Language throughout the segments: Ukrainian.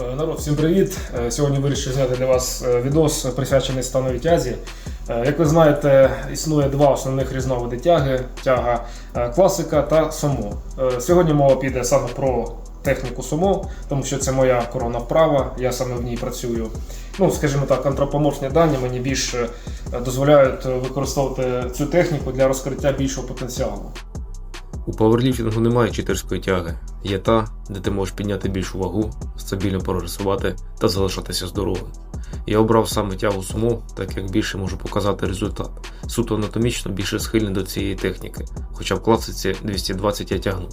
Е, Народ, всім привіт! Е, Сьогодні вирішив зняти для вас е, відос присвячений становій тязі. Як ви знаєте, існує два основних різновиди тяги: тяга класика та сумо. Сьогодні мова піде саме про техніку сумо, тому що це моя коронна вправа, я саме в ній працюю. Ну, скажімо так, антропоморфні дані мені більше дозволяють використовувати цю техніку для розкриття більшого потенціалу. У пауерліфтингу немає читерської тяги. Є та, де ти можеш підняти більшу вагу, стабільно прогресувати та залишатися здоровим. Я обрав саме тягу сумо, так як більше можу показати результат. Суто анатомічно більше схильний до цієї техніки, хоча в класиці 220 я тягну.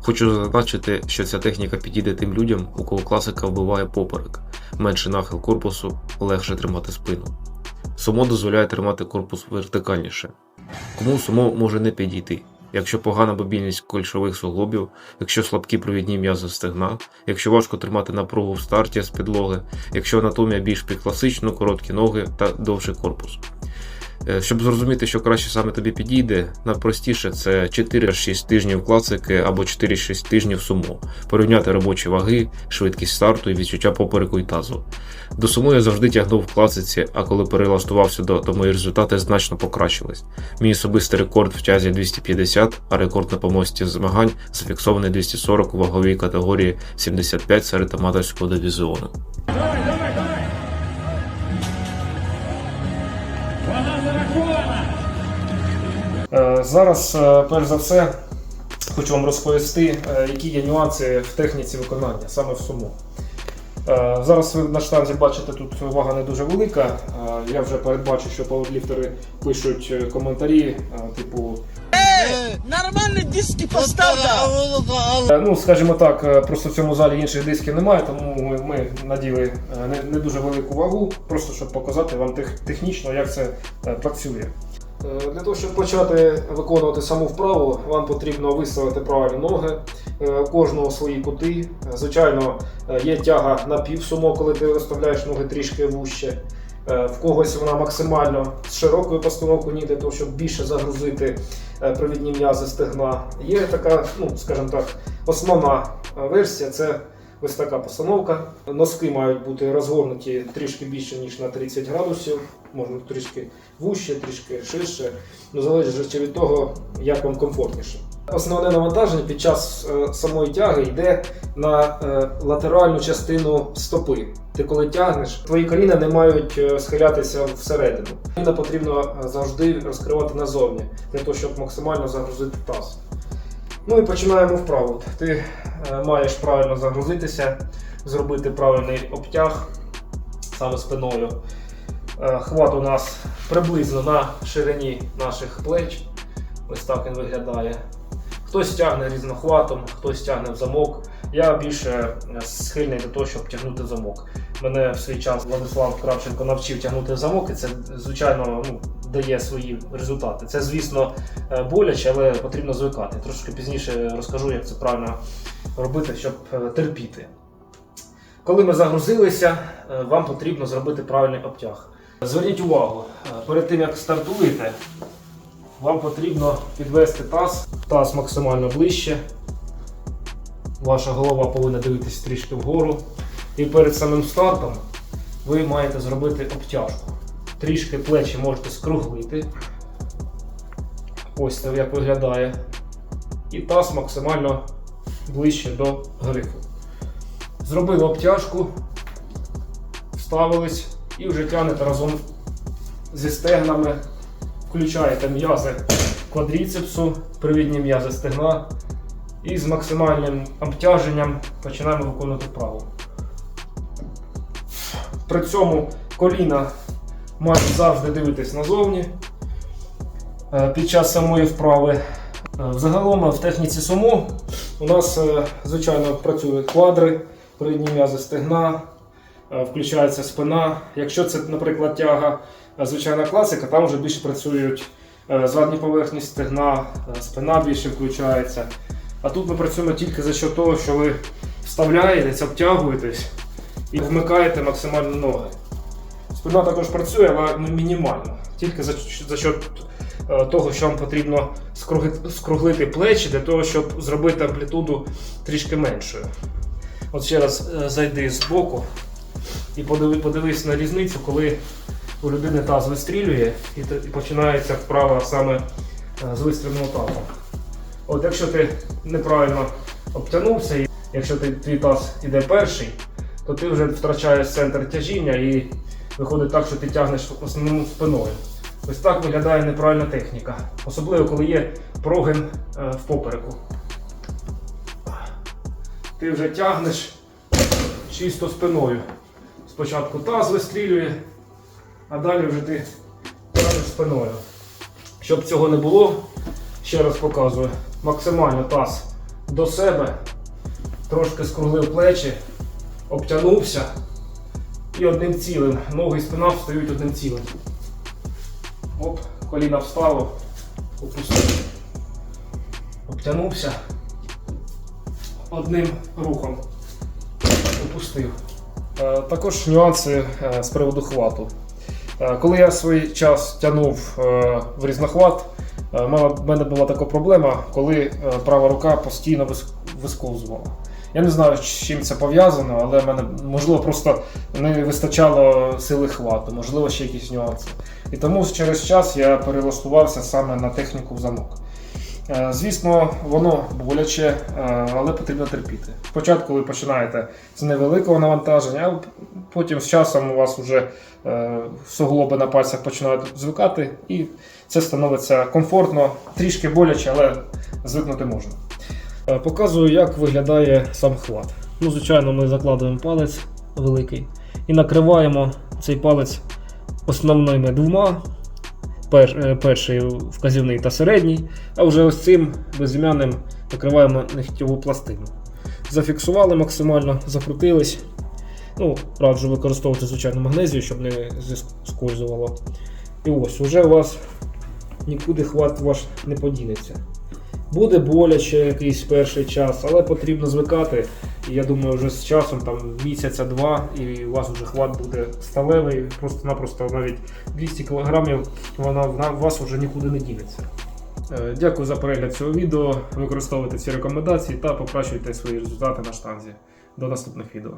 Хочу зазначити, що ця техніка підійде тим людям, у кого класика вбиває поперек, менший нахил корпусу, легше тримати спину. Сумо дозволяє тримати корпус вертикальніше. Кому сумо може не підійти? Якщо погана мобільність кольшових суглобів, якщо слабкі провідні м'язи стегна, якщо важко тримати напругу в старті з підлоги, якщо анатомія більш під класичну, короткі ноги та довший корпус. Е, Щоб зрозуміти, що краще саме тобі підійде, найпростіше це 4-6 тижнів класики або 4-6 тижнів сумо, порівняти робочі ваги, швидкість старту і відчуття попереку і тазу. До сумо я завжди тягнув в класиці, а коли перелаштувався до, то мої результати значно покращились. Мій особистий рекорд в тязі 250, а рекорд на помості змагань зафіксований 240 у ваговій категорії 75 серед аматорського дивізіону. Вона Зараз, е, перш за все, хочу вам розповісти, е, які є нюанси в техніці виконання, саме в сумо. Е, Зараз ви на штанзі бачите, тут вага не дуже велика. Е, Я вже передбачу, що пауерліфтери пишуть е, коментарі, е, типу, Нормальні диски постав. Е, Ну, скажімо так, е, просто в цьому залі інших дисків немає, тому ми, ми наділи е, не, не дуже велику вагу, просто щоб показати вам тех, технічно, як це е, працює. Е, Для того, щоб почати виконувати саму вправу, вам потрібно виставити правильно ноги, е, кожного свої кути. Е, Звичайно, є тяга на півсумо, коли ти виставляєш ноги трішки вужче. Е, В когось вона максимально з широкою постановкою ніг, для того, щоб більше загрузити провідні м'язи стегна. Є така, ну скажімо так, основна версія це ось така постановка. Носки мають бути розгорнуті трішки більше, ніж на 30 градусів, можна трішки вужче, трішки ширше, ну залежить від того, як вам комфортніше. Основне навантаження під час е, самої тяги йде на е, латеральну частину стопи. Ти коли тягнеш, твої коліна не мають е, схилятися всередину. Коліна потрібно завжди розкривати назовні, для того, щоб максимально загрузити таз. Ну і починаємо вправу. Ти е, маєш правильно загрузитися, зробити правильний обтяг саме спиною. Е, Хват у нас приблизно на ширині наших плеч. Ось так він виглядає. Хтось тягне різнохватом, хтось тягне в замок. Я більше е, схильний до того, щоб тягнути замок. Мене в свій час Владислав Кравченко навчив тягнути замок, і це, звичайно, ну, дає свої результати. Це, звісно, е, боляче, але потрібно звикати. Трошки пізніше розкажу, як це правильно робити, щоб е, терпіти. Коли ми загрузилися, е, вам потрібно зробити правильний обтяг. Зверніть увагу, перед тим як стартуєте, вам потрібно підвести таз, таз максимально ближче. Ваша голова повинна дивитися трішки вгору. І перед самим стартом ви маєте зробити обтяжку. Трішки плечі можете скруглити. Ось це як виглядає. І таз максимально ближче до грифу. Зробили обтяжку, вставились і вже тягнете разом зі стегнами, включаєте м'язи квадріцепсу, привідні м'язи стегна і з максимальним обтяженням починаємо виконувати вправу. При цьому коліна мають завжди дивитись назовні е, під час самої вправи. Е, Взагалом в техніці сумо у нас, е, звичайно, працюють квадри, передні м'язи стегна, е, включається спина. Якщо це, наприклад, тяга е, звичайна класика, там вже більше працюють е, задні поверхні стегна, е, спина більше включається. А тут ми працюємо тільки за що того, що ви вставляєтесь, обтягуєтесь і вмикаєте максимально ноги. Спина також працює, але ну, мінімально. Тільки за, за счет того, що вам потрібно скруглити плечі для того, щоб зробити амплітуду трішки меншою. От ще раз е, зайди з боку і подиви, подивись на різницю, коли у людини таз вистрілює і, починається вправа саме е, з вистрільного тазу. От якщо ти неправильно обтягнувся, якщо ти, твій таз іде перший, то ти вже втрачаєш центр тяжіння і виходить так, що ти тягнеш основному спиною. Ось так виглядає неправильна техніка. Особливо, коли є прогин е, в попереку. Ти вже тягнеш чисто спиною. Спочатку таз вистрілює, а далі вже ти тягнеш спиною. Щоб цього не було, ще раз показую, максимально таз до себе, трошки скруглив плечі, обтягнувся і одним цілим. Ноги і спина встають одним цілим. Оп, коліна встало, опустив. Обтягнувся одним рухом. Опустив. Е, Також нюанси е, з приводу хвату. Е, Коли я свій час тягнув в різнохват, в мене- була така проблема, коли права рука постійно вис- висковзувала. Я не знаю, з чим це пов'язано, але в мене можливо просто не вистачало сили хвату, можливо, ще якісь нюанси. І тому через час я перелаштувався саме на техніку в замок. Е, Звісно, воно боляче, е, але потрібно терпіти. Спочатку ви починаєте з невеликого навантаження, а потім з часом у вас вже е, суглоби на пальцях починають звикати, і це становиться комфортно, трішки боляче, але звикнути можна. Е, Показую, як виглядає сам хват. Ну, звичайно, ми закладуємо палець великий і накриваємо цей палець основними двома. Е, перший вказівний та середній, а вже ось цим безім'яним накриваємо нігтєву пластину. Зафіксували максимально, закрутились. Ну, раджу використовувати звичайно магнезію, щоб не зіскользувало. І ось, уже у вас нікуди хват ваш не подінеться. Буде боляче якийсь перший час, але потрібно звикати. І я думаю, вже з часом, там місяця-два, і у вас вже хват буде сталевий, просто-напросто навіть 200 кг вона в вас вже нікуди не дінеться. Е, Дякую за перегляд цього відео. Використовуйте ці рекомендації та покращуйте свої результати на штанзі. До наступних відео.